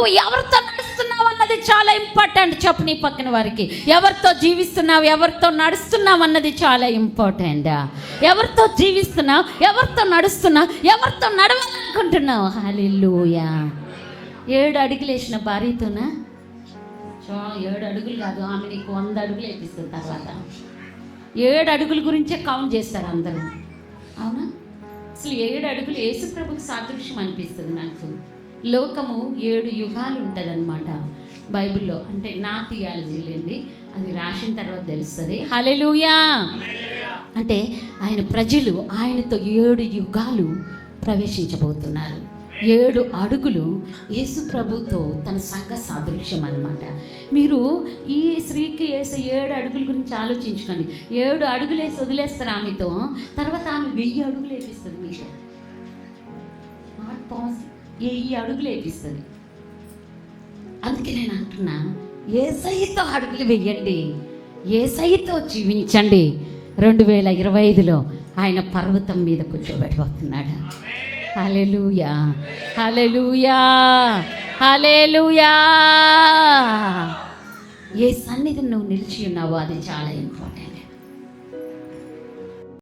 నువ్వు ఎవరితో నడుస్తున్నావు అన్నది చాలా ఇంపార్టెంట్ చెప్పు నీ పక్కన వారికి. ఎవరితో జీవిస్తున్నావు ఎవరితో నడుస్తున్నావు అన్నది చాలా ఇంపార్టెంట్. ఎవరితో జీవిస్తున్నావు ఎవరితో నడుస్తున్నావు ఎవరితో నడవాలనుకుంటున్నావు? హాలిల్లుయా. ఏడు అడుగులు వేసిన భార్యతోనా? ఏడు అడుగులు కాదు ఆమె నీకు వంద అడుగులు వేపిస్తుంది తర్వాత. ఏడు అడుగుల గురించే కౌంట్ చేస్తారు అందరూ. అవునా? అసలు ఏడు అడుగులు యేసు ప్రభుకి సాదృశ్యం అనిపిస్తుంది నాకు. లోకము ఏడు యుగాలు ఉంటుందన్నమాట బైబిల్లో. అంటే నా థియాలజీలేండి అది రాసిన తర్వాత తెలుస్తుంది. హలెలూయా అంటే ఆయన ప్రజలు ఆయనతో ఏడు యుగాలు ప్రవేశించబోతున్నారు. ఏడు అడుగులు యేసు ప్రభుతో తన సంఘ సాదృశ్యం అన్నమాట మీరు ఈ స్త్రీకి వేసే ఏడు అడుగుల గురించి ఆలోచించుకోండి. ఏడు అడుగులు వేసి వదిలేస్తారు ఆమెతో తర్వాత ఆమె వెయ్యి అడుగులు వేపిస్తుంది మీకు నాట్ పాసిబుల్ ఈ అడుగులు వేపిస్తుంది అందుకే నేను అంటున్నా ఏ సైతో అడుగులు వేయండి ఏ సైతో జీవించండి. రెండు వేల ఇరవై ఐదులో ఆయన పర్వతం మీద కూర్చోబెట్టబోతున్నాడు. హలెలూయా హలెలూయా హలెలూయా ఏ సన్నిధిని నువ్వు నిలిచి ఉన్నావో అది చాలా ఇంపార్టెంట్.